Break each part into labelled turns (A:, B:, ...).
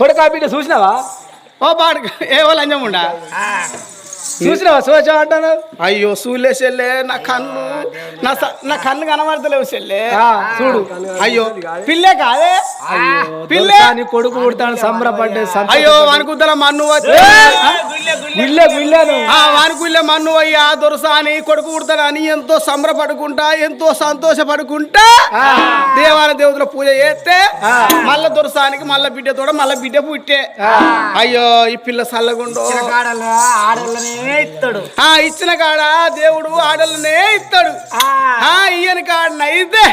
A: కొడుకా బిడ్డ చూసినావా?
B: ఓ పాడు ఏ వాళ్ళు అంజముండా
A: చూసినావా సోచా అంటాను?
B: అయ్యో సూలే చెల్లె నా కళ్ళు నా నా కళ్ళు కనబడతలేవు చెల్లె.
A: ఆ, చూడు.
B: అయ్యో. పిల్లే కాదే? పిల్లే?
A: నీ కొడుకు పుడతాను సంబరపడ్డే
B: అయ్యో. వానికుద్దల మన్ను ఆ? వానికుల్లే మన్ను అయ్యా దొరసా అని కొడుకు పుడతాడు అని ఎంతో సంబరపడుకుంటా ఎంతో సంతోషపడుకుంటా. దేవాల దేవతల పూజ చేస్తే మళ్ళా దొరసానికి మళ్ళా బిడ్డ తోడ మళ్ళా బిడ్డ పుట్టే. అయ్యో ఈ పిల్ల సల్లగుండో.
C: ఇస్తాడు
B: ఆ ఇచ్చిన కాడ దేవుడు ఆడలనే ఇస్తాడు ఆ. ఇయ్యని కాడ అయితే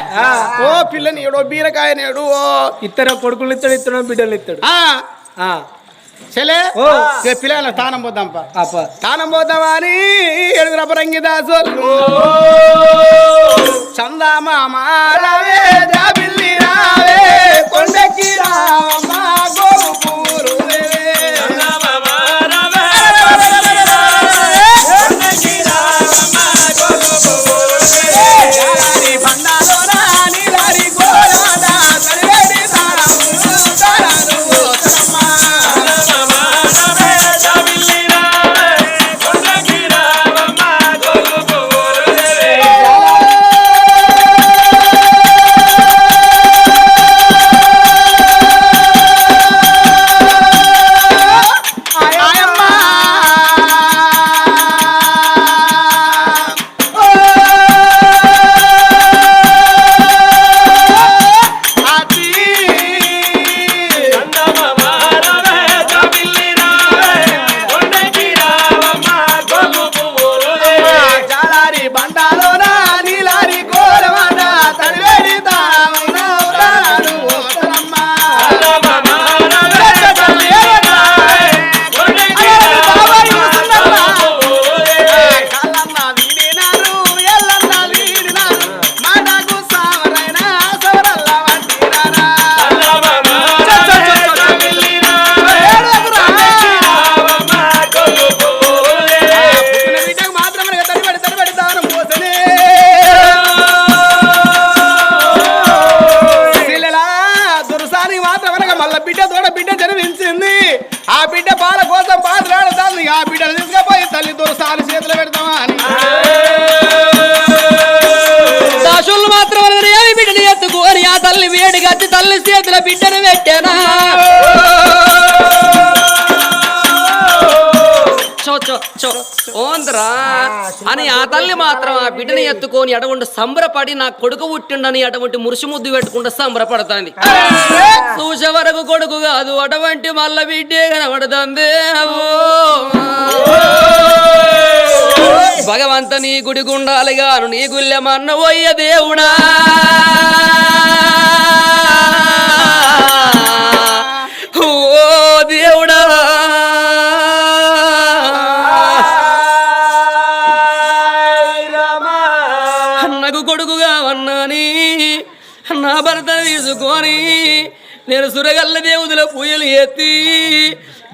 B: ఓ పిల్లని ఏడో బీరకాయ నేడు ఓ.
A: ఇద్దరు కొడుకులు ఇస్తాడు ఇద్దరు బిడ్డలు ఇస్తాడు
B: ఆ.
A: ఆ,
B: చెలే? పిల్లల తానం
A: అప్ప.
B: తానం పోద్దామా అని దాసోళ్ళు చందమామ రావే జాబిల్లి రావే కొండకి రావమ్మ తల్లి
D: వేడి గచ్చి తల్లి చేతుల బిడ్డను పెట్టానా? చో చో చో ఓంద్రా. అని ఆ తల్లి మాత్రం ఆ బిడ్డని ఎత్తుకొని అటువంటి సంబరపడి నా కొడుకు పుట్టిండని అటువంటి మురిసి ముద్దు పెట్టుకుంటే సంబరపడుతుంది. చూసే వరకు కొడుకు కాదు అటువంటి మల్ల బిడ్డే కనబడుతుంది. భగవంత నీ గుడి గుండాలిగాను నీ గుళ్ళెమన్న పోయ్య దేవుడా. భర్త తీసుకొని నేను సురగల్ల దేవుదుల పూజలు ఎత్తి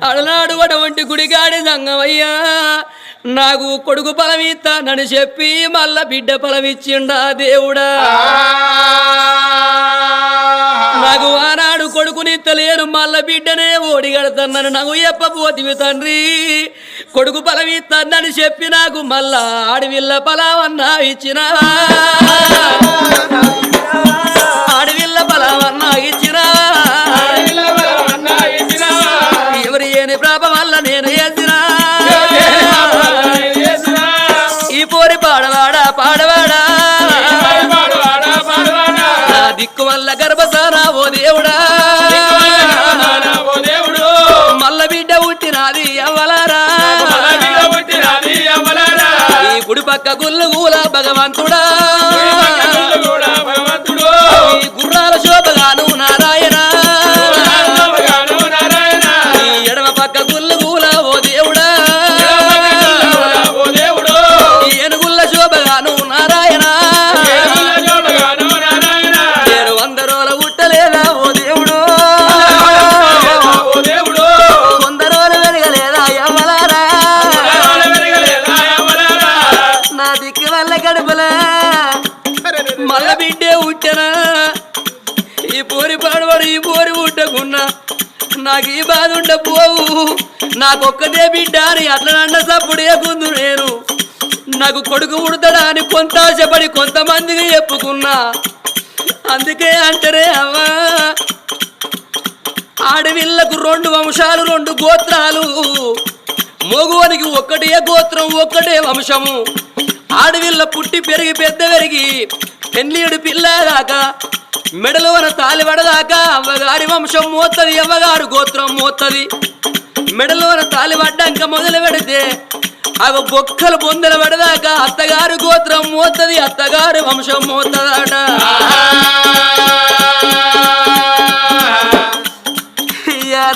D: అడనాడు అటువంటి గుడిగాడి సంగమయ్యా నాకు కొడుకు ఫలమిస్తానని చెప్పి మళ్ళా బిడ్డ ఫలమిచ్చిండా దేవుడా. నాకు ఆనాడు కొడుకునిత్తలేను మళ్ళా బిడ్డనే ఓడిగడతానని నాకు ఎప్పపోతివి తండ్రి. కొడుకు ఫలమిస్తానని చెప్పి నాకు మళ్ళా ఆడవిల్ల ఫలమన్నా ఇచ్చినా. గర్భసారా ఓ దేవుడా మల్ల బిడ్డ పుట్టినాది అవ్వలారా. ఈ గుడి పక్క గుళ్ళు గూల భగవంతుడా? ఈ నాకొక్కదే బిడ్డ అని అట్లనన్న సప్పుడే గుందు నేను. నాకు కొడుకు ఉడతాడా అని కొంత ఆశపడి కొంతమందికి చెప్పుకున్నా. అందుకే అంటారే అవ్వా. ఆడవిళ్ళకు రెండు వంశాలు రెండు గోత్రాలు. మోగువనికి ఒక్కటే గోత్రం ఒక్కటే వంశము. ఆడవిళ్ళ పుట్టి పెరిగి పెద్ద పెరిగి పెళ్ళిడు పిల్ల దాకా మెడలోన తాలి పడదాకా అవ్వగారి వంశం మోత్తది అవ్వగారు గోత్రం మోత్తది. మెడలోన తాలి పడ్డాక మొదలు పెడితే అవి బొక్కలు బొందలు పడదాకా అత్తగారు గోత్రం మోత్తది అత్తగారు వంశం మోత్తదట.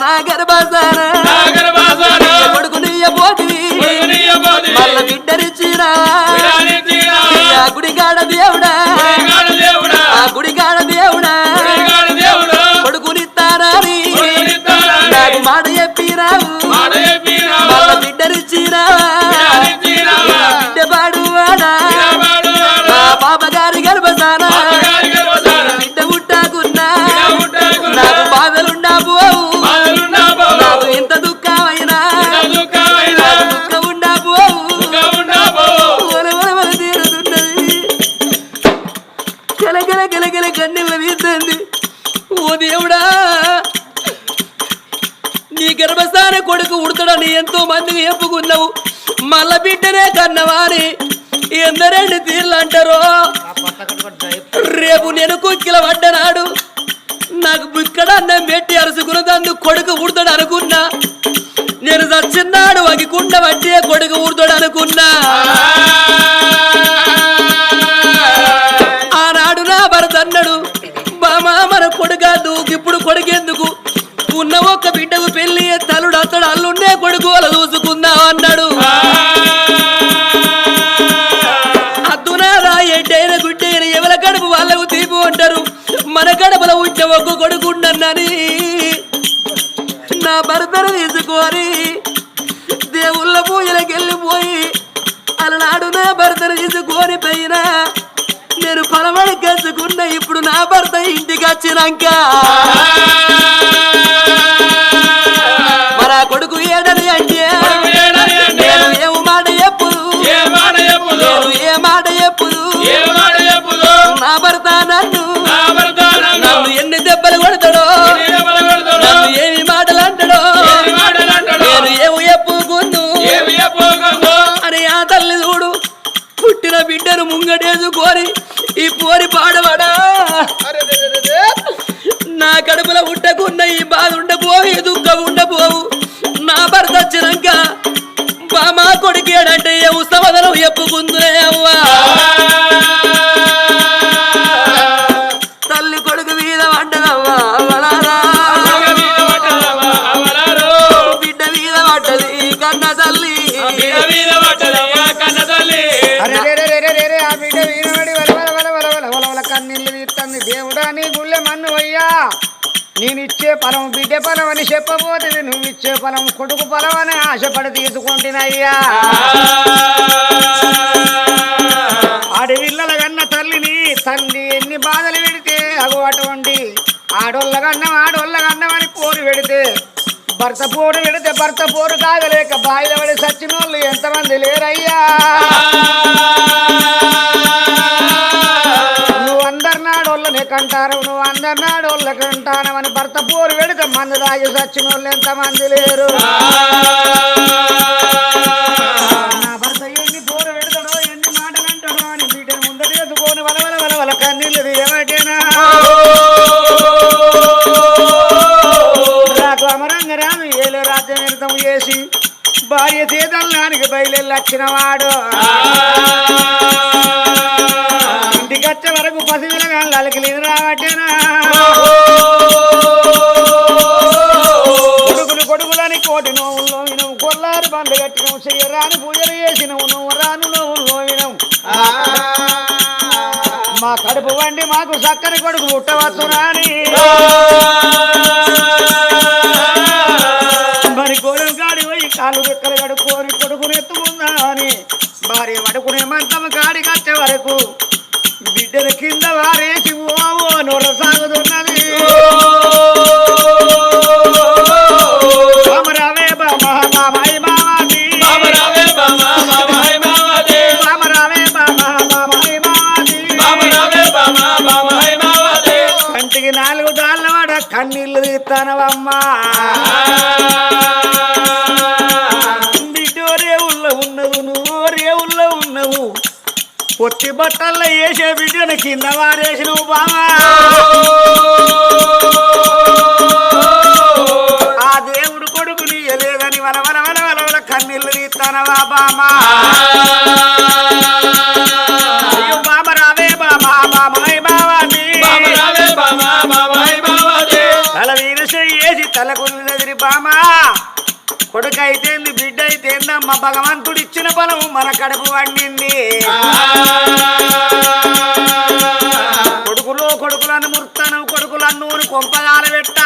D: నా గర్భాసాన గుడిగాడ దేవుడా. మల్ల బిడ్డరిచ్చిరా బిడ్డ పాడువాడా. పాప గారి గర్భసాన అల్లుండే అలా చూసుకుందా అన్నాడు అద్దునారా ఎడ్డైన గుడ్డైన ఎవల కడుపు వాళ్ళకు తీపు అంటారు. మన కడపలో ఉంటే ఒక్క కొడుకు ఉండన్నని నా భర్తను తీసుకొని దేవుళ్ళ పూజలకు వెళ్ళిపోయి అలనాడు నా భర్తను తీసుకొని పైన నేను పొలమడి కలుసుకున్న ఇప్పుడు నా భర్త ఇంటికి వచ్చినాక. మన కొడుకు ఏడని అంటే
C: పోతే చెప్పబోతే నువ్విచ్చే ఫలం కొడుకు ఫలం అని ఆశపడి తీసుకుంటున్నాయ్యా. అడవిళ్ళల కన్న తల్లిని తల్లి ఎన్ని బాధలు పెడితే అగో అటువంటి ఆడోళ్ళ కన్నం ఆడోళ్ళ కన్నం అని పోరు పెడితే భర్త పోరు పెడితే భర్త పోరు కాగలేక బాయిల పడి సచ్చిన వాళ్ళు ఎంతమంది లేరయ్యా. కంటారు నువ్వు అందరి నాడోళ్ళ కంటానమని భర్త పోరు పెడితే మంది దాగి సచ్చిన వాళ్ళు ఎంతమంది లేరు. నా భర్త ఎన్ని పోరు పెడతాడో ఎన్ని మాటలు అంటాడో అని బిడ్డను ముందర వేసుకొని వల వల వల వల కన్నీళ్ళు ఏమటేనా నాకు అమరంగ రాము ఏలే రాజ్యం నిరతం చేసి భార్య సీతల్లానికి బయలుదేరి వచ్చిన వచ్చే వరకు పసిపిల్లగా లలకిలేదు రావటేనా కొడుకులు కొడుకులని కోటి నోవుల్లో వినవు కొల్లారు బండ్లు కట్టినవు చెయ్యరాని పూజలు చేసినవు నువ్వు రాను నోవుల్లో వినవు. మా కడుపు వండి మాకు చక్కని కొడుకు పుట్టవచ్చునాని. మరి గోడెం కాడి పోయి కాళ్ళు రెక్కలు కడుక్కొని కొడుకుని ఎత్తుకుందా అని భార్య పడుకునే మంచం కాడి కట్టే వరకు బిడ్డను కింద వారేసి ఓ నొర సాగుతున్నది. కంటికి నాలుగు దాళ్ళవాడ కన్నీళ్ళు తీస్తానవమ్మా. పొట్టి బట్టల్లో వేసే బిడ్డను కింద వారేసినవు బామా ఆ దేవుడు కొడుకుని లేదని వల వల వల వల వల కన్నీళ్ళు తీస్తానవా బామా. తల ఎదిరి బామా. కొడుకు అయితేంది బిడ్డ అయితేందమ్మ భగవంతుడు ఇచ్చిన బలం మన కడుపు వండింది కొడుకులో కొడుకులను ముర్తనం కొడుకులను కొంపగాల పెట్ట.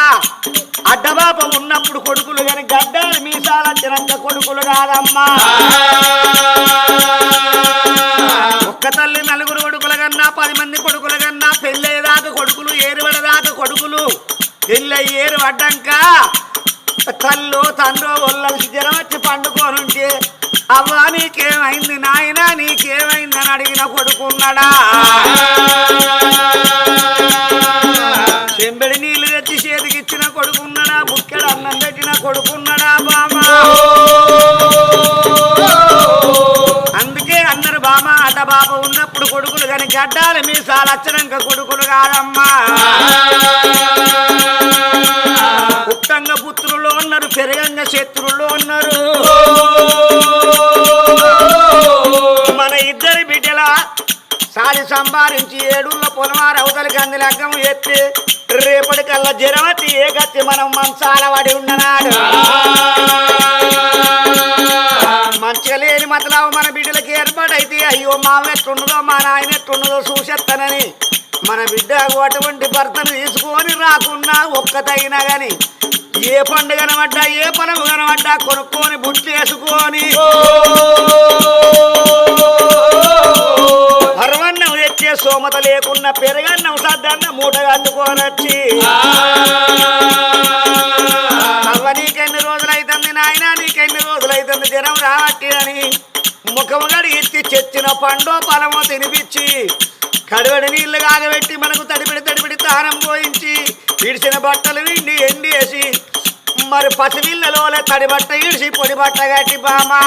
C: అడ్డబాప ఉన్నప్పుడు కొడుకులు గాని గడ్డాలు మీసాల తినంత కొడుకులు కాదమ్మా. ఒక్క తల్లి నలుగురు కొడుకుల కన్నా పది మంది కొడుకుల కన్నా పెళ్ళయ్యేదాకా కొడుకులు ఏరుపడదాకా కొడుకులు. పెళ్ళి ఏరు పడ్డాక తల్లు తండ్రో ఒళ్ళకి జ్వరం వచ్చి పండుకోనుంటే అవ్వా నీకేమైంది నాయనా నీకేమైందని అడిగిన కొడుకున్నాడా? చెంబడి నీళ్ళు తెచ్చి చేతికిచ్చిన కొడుకున్నాడా? బుక్కెడు అన్నం పెట్టిన కొడుకున్నాడా బామా అందుకే అందరు బామ అట బాబ ఉన్నప్పుడు కొడుకులు కాని గడ్డాలు మీ సాలచ్చనంక కొడుకులు కాదమ్మా. పుత్రులు ఉన్నారు పెరగంగ శత్రులు ఉన్నారు. మన ఇద్దరి బిడ్డల సాలి సంపాదించి ఏడుళ్ళ పొలమార అవతలికి అంది లగ్గం ఎత్తి రేపటి కల్లా ఏకత్తి ఏ గతి మనం మంచాల పడి ఉన్ననాడు. మంచిగా లేని మతలావు మన బిడ్డలకి ఏర్పాటైతే అయ్యో మా ఎట్లున్నదో మా నాయన ఎట్లున్నదో చూసేస్తానని మన బిడ్డ అటువంటి భర్తను తీసుకొని రాకున్నా ఒక్కతైనా గాని ఏ పండు కనబడ్డా ఏ పొలము కనబడ్డా కొనుక్కొని బుట్లు వేసుకొని పర్వన్నం తెచ్చే సోమత లేకున్న పెరగన్నం సద్దన్న మూట కట్టుకోనొచ్చి అవ్వ నీకెన్ని రోజులైతుంది నాయన నీకెన్ని రోజులైతుంది దినం రావట్టి అని ముఖము గడిగిచ్చి చెచ్చిన పండో పొలము తినిపించి కడవడి నీళ్ళు కాగబెట్టి మనకు తడిపిడి తడిపిడి తానం పోయించి ఇడిచిన బట్టలు విండి ఎండేసి మరి పసినీళ్ళలోనే తడి బట్ట ఇడిచి పొడి బట్ట కట్టి బామా.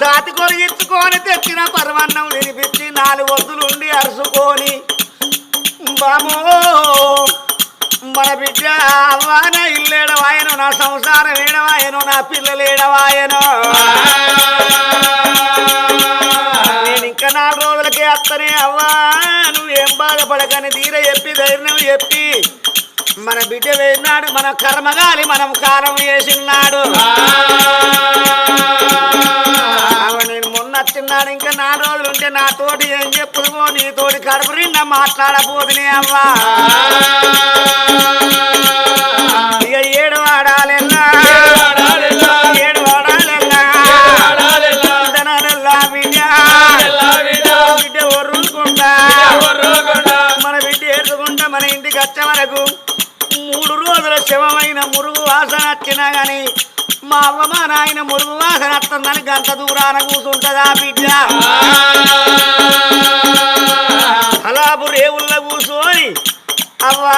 C: సాతి కొరిగించుకొని తెచ్చిన పర్వన్నం వినిపించి నాలుగు వద్దులుండి అరుసుకొని బామో మన బిడ్డ అవ్వాన ఇల్లేడవాయను నా సంసారం ఏడవాయను నా పిల్లలు ఏడవాయను. రోజులకే అవ్వా నువ్వేం బాధపడకని తీర చెప్పి ధైర్యం చెప్పి. మన బిడ్డ వేసినాడు మన కర్మగాలి మనం కాలం వేసినాడు నేను మొన్న వచ్చిన్నాడు ఇంకా నా రోజులు ఉంటే నాతోటి ఏం చెప్పుదువో నీతోటి కడుపు నిన్న మాట్లాడబోదునే అవ్వా. ఇక ఏడు వాడాలెల్లా వచ్చే వరకు మూడు రోజుల శవమైన మురుగు వాసన వచ్చినా కానీ మా అవ్వ మా నాయన మురుగు వాసన వస్తుందని గంట దూరాన కూర్చుంటదా బిడ్డ? అలాపు రేవుల్లో కూర్చొని అవ్వా!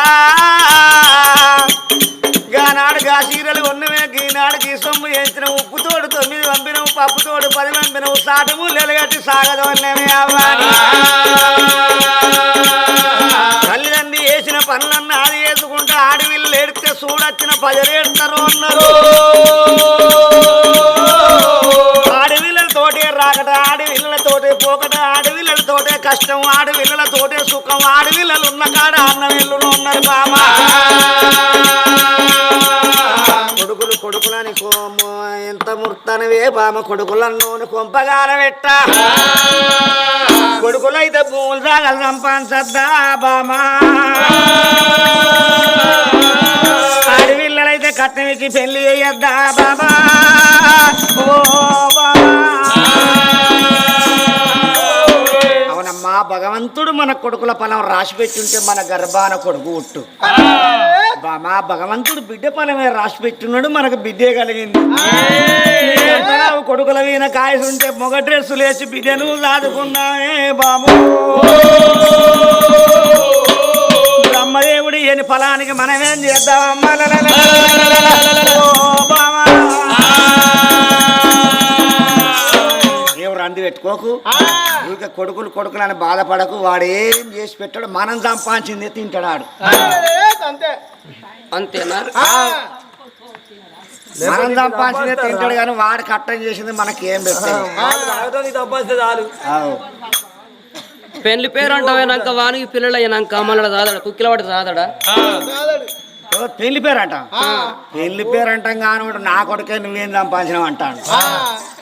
C: గానాడు గా చీరలు ఉన్నవే గీనాడుకి సొమ్ము వేసిన ఉప్పు తోడు తొమ్మిది పంపినవు పప్పు తోడు పది పంపినవు సాటము ముల్లెలు కట్టి సాగదవన్నమే అవ్వా! చేసుకుంటే ఆడవిల్లు ఏడితే చూడొచ్చిన పజరేడుతారు అన్నారు. ఆడవిల్లలతోటే రాకట ఆడవిల్లలతోటే పోకట ఆడవిల్లలతోటే కష్టం ఆడవిల్లలతోటే సుఖం ఆడవిల్లలు ఉన్న కాడ అన్నవిల్లులు ఉన్నారు బామ. కొడుకులు కొడుకులని కోము ఎంత ముర్తనవే బామ కొడుకులన్నోని కొంపగాల పెట్ట కొడుకులైతే భూములు సాగలు సంపాదించద్దా బామా. ఆడపిల్లలైతే కట్నం ఇచ్చి పెళ్ళి చేయొద్దా బాబా ఓ అవునమ్మా భగవంతుడు మన కొడుకుల పొలం రాసి పెట్టుంటే మన గర్భాన కొడుకు ఉట్టు బామా భగవంతుడు బిడ్డ పొలమే రాసి పెట్టున్నాడు మనకు బిడ్డే కలిగింది కొడుకుల వీణ కాయసుంటే మొగ డ్రెస్సు లేచి బిడ్డను సాదుకున్నామే బాబు బ్రహ్మదేవుడు ఏని ఫలానికి మనమేం చేద్దామమ్మా చెప్పకు ఊరికే కొడుకులు కొడుకులు అని బాధపడకు వాడు ఏం చేసి పెట్టాడు మనం సంపాదించింది తింటాడు ఆడు
B: అంతే.
D: అంతేనా?
C: మనం తింటాడు కానీ వాడు కట్టం చేసింది మనకి ఏం పెట్టాడు
D: పెళ్ళి పేరు అంటావేనాక వానికి పిల్లలు అయినాక రాదాడా? కుక్కిల వాడి రాదాడా.
C: పెళ్ళి పేరు అంట. పెళ్ళి పేరు అంటాం కానీ వాడు నా కొడుకే నువ్వేం సంపాదించినావు అంటాడు.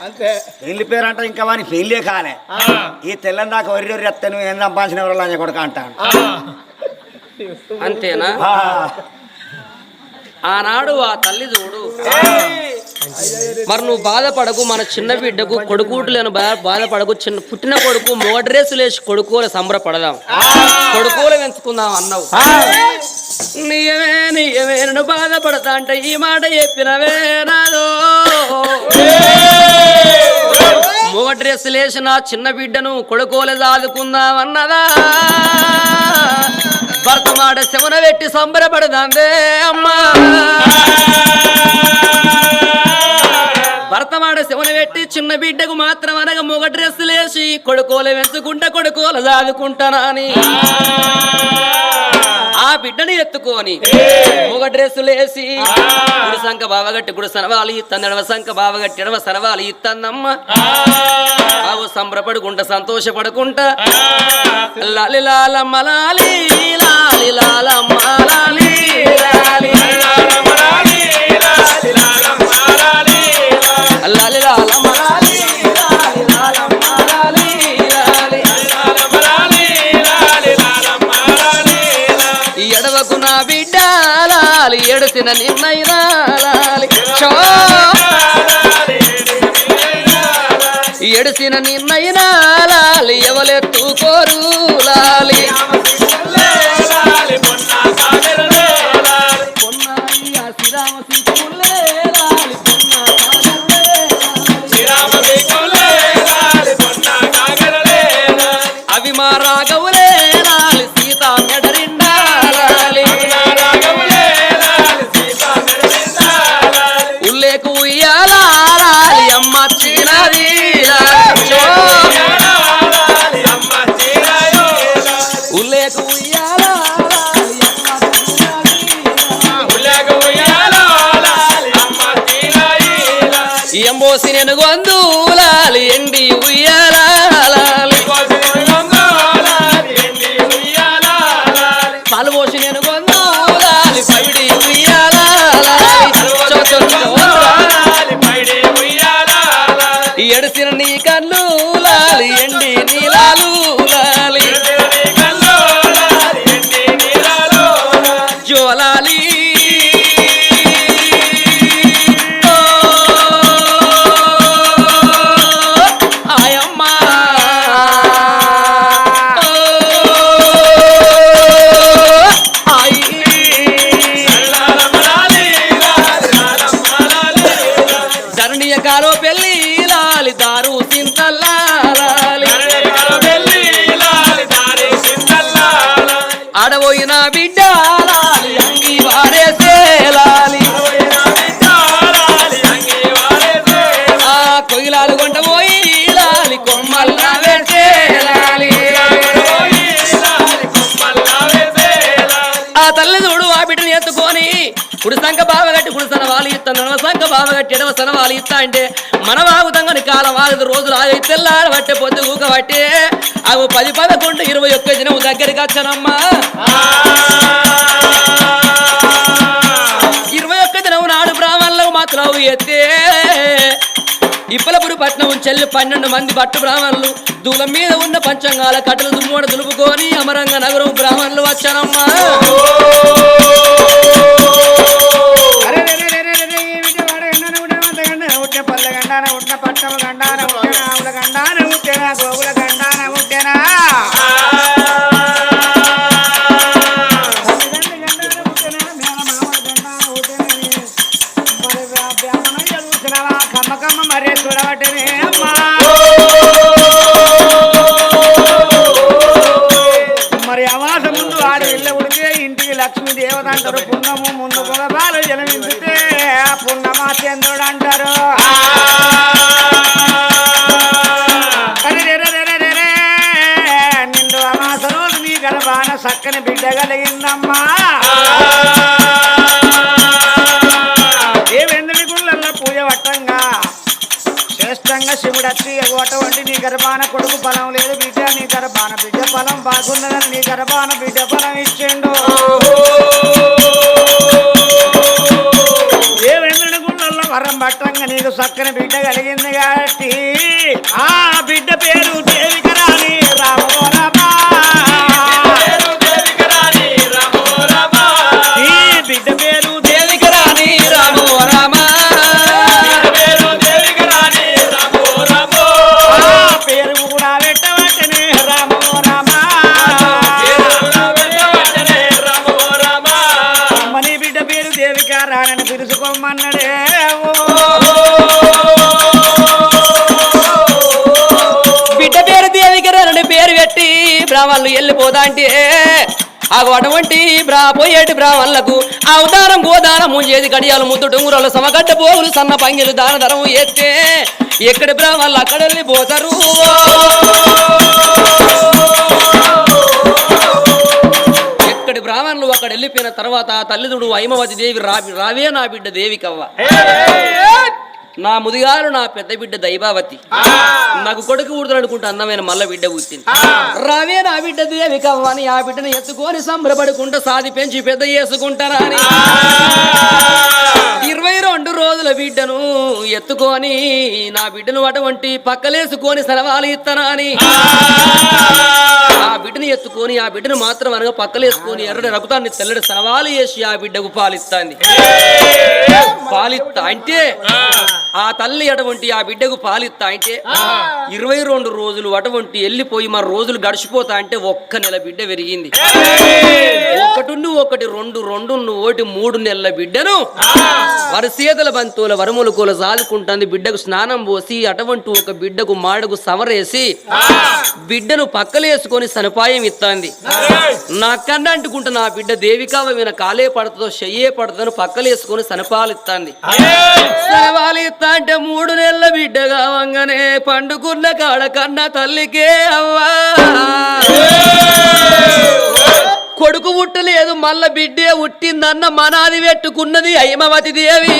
B: అంతే.
C: పెళ్ళి పేరు అంటే ఇంకా వాని పెళ్ళే కాలే. ఈ తెల్లని దాకా వరి వరి ఎత్తే నువ్వు ఏం సంపాదించిన ఎవరు అని కొడుకు అంటాడు.
D: అంతేనా? ఆనాడు ఆ తల్లి చూడు. మరి నువ్వు బాధపడకు మన చిన్న బిడ్డకు కొడుకులేను బాధపడకు. చిన్న పుట్టిన కొడుకు మోడ్రేసులు వేసి కొడుకులు సంబరపడదాం. కొడుకులు పెంచుకుందాం అన్నావు. నీయమే నీయమే నువ్వు బాధపడతా అంటే ఈ మాట చెప్పినవే నాదో. మూగ డ్రెస్సులు వేసిన చిన్న బిడ్డను కొడుకోలే దాదుకుందాం అన్నదా? భర్త మాట పెట్టి సంబరపడదాందే అమ్మా. భర్తమాడ శివన పెట్టి చిన్న బిడ్డకు మాత్రం అనగా మొగ డ్రెస్సులు లేచి కొడుకోలే వెంచుకుంటా కొడుకోలు దాదుకుంటానా అని ఆ బిడ్డని ఎత్తుకొని మొగ డ్రెస్సులు లేచి గుడి సంఖ బావగట్టి గుడి సనవాలి ఇత్తంది సంఖ బావగట్టి ఎడవ సనవాలి ఇత్తందమ్మ బావు సంబరపడుకుంటా సంతోషపడుకుంటా. లాలి లాలమ్మ లాలి. లాలి లాలమ్మ లాలి లాలి లాలి ఎడసిన నిన్నైనా ఎవలెత్తుకోరు లాలి. జోలాలి చూడు ఆ బిడ్డని ఎత్తుకొని కుడి సంఖ బావగట్టి కుడి సన వాళ్ళు ఇస్తాను నడవ సంఖ బావగట్టి ఎడవ సన వాలి ఇస్తా అంటే మన బాగుతంగని కాలం ఆగదు రోజులు ఆగి తెల్లారు పట్టే పొద్దు ఊక పట్టే. అవి పది పదకొండు ఇరవై ఒక్క దినం దగ్గరికి వచ్చానమ్మా. ఇరవై ఒక్క దినం నాడు బ్రాహ్మణులకు మాత్రం ఎత్తే ఇప్పలపురి పట్నం చెల్లి పన్నెండు మంది పట్టు బ్రాహ్మణులు. దూలం మీద ఉన్న పంచంగాల కట్టలు దుమ్మోడ దులుపుకొని అమరంగ నగరం బ్రాహ్మణులు వచ్చానమ్మా
C: అరే రే రే పట్టం రే మరి అవాస ముందు ఆడి వెళ్ళ ఉడితే ఇంటికి లక్ష్మి దేవత అంటారు పుణ్యము ముందు కూడా బాలు జలమించితే పుణ్యమా చంద్రుడు అంటారు. నిండు అమాస రోజు మీ బాగా చక్కని బిడ్డ కలిగిందమ్మా. గర్భాన బిడ్డ ఇచ్చిండు. గుళ్ళల్లో వరం పట్టంగా నీకు చక్కని బిడ్డ కలిగింది
D: అలాంటి అంటే అటువంటి బ్రా పోయేటి బ్రా వల్లకు. అవతారం గోదానం ముంచేది గడియాలు ముద్దు డొంగురాలు సమగడ్డ పోగులు సన్న పంగిలు దాన ధరం ఎత్తే ఎక్కడి బ్రాహ్మణులు అక్కడ వెళ్ళిపోతారు ఎక్కడి బ్రాహ్మణులు అక్కడ వెళ్ళిపోయిన తర్వాత తల్లిదుడు ఐమవతి దేవి రా రావే నా బిడ్డ దేవికవ్వ. నా ముదిగారు నా పెద్ద బిడ్డ దైవావతి. నాకు కొడుకు ఊడుతాడు అనుకుంటే అందమైన మల్ల బిడ్డ పుట్టింది రావే నా బిడ్డ దేవికవ్వ అని ఆ బిడ్డను ఎత్తుకొని సంబరపడుకుంటా సాది పెంచి పెద్ద చేసుకుంటారా అని. ఇరవై రెండు రోజుల బిడ్డను ఎత్తుకొని నా బిడ్డను అటువంటి పక్కలేసుకొని సెలవాలు ఇస్తానా అని. ఆ. బిడ్డను ఎత్తుకొని ఆ బిడ్డను మాత్రం అనగా పక్కలేసుకొని ఎర్రటి రక్తాన్ని తెల్లడి సెలవాలు వేసి ఆ బిడ్డకు పాలిస్తాంది. పాలిత్తా అంటే ఆ తల్లి అటువంటి ఆ బిడ్డకు పాలిత్తా అంటే ఇరవై రెండు రోజులు అటువంటి వెళ్ళిపోయి మన రోజులు గడిచిపోతా అంటే ఒక్క నెల బిడ్డ పెరిగింది. ఒకటి ఒకటి రెండు రెండు ఒకటి మూడు నెలల బిడ్డను వరసీతల బంతువుల వరములు కూల సాదుకుంటుంది బిడ్డకు స్నానం పోసి అటువంటి ఒక బిడ్డకు మాడకు సవరేసి బిడ్డను పక్కలేసుకొని సదుపాయం ఇస్తాంది నా కన్న అంటుకుంటే నా బిడ్డ దేవికావ కాలే పడుతుందో చెయ్యే పడుతుందో పక్కలేసుకొని సనపాలు ఇస్తాంది అంటే మూడు నెలల బిడ్డ కావంగానే పండుకున్న కాడ కన్నా తల్లికే అవ్వా. కొడుకు పుట్టలేదు మళ్ళా బిడ్డే పుట్టిందన్న మనాది పెట్టుకున్నది ఐమవతి దేవి.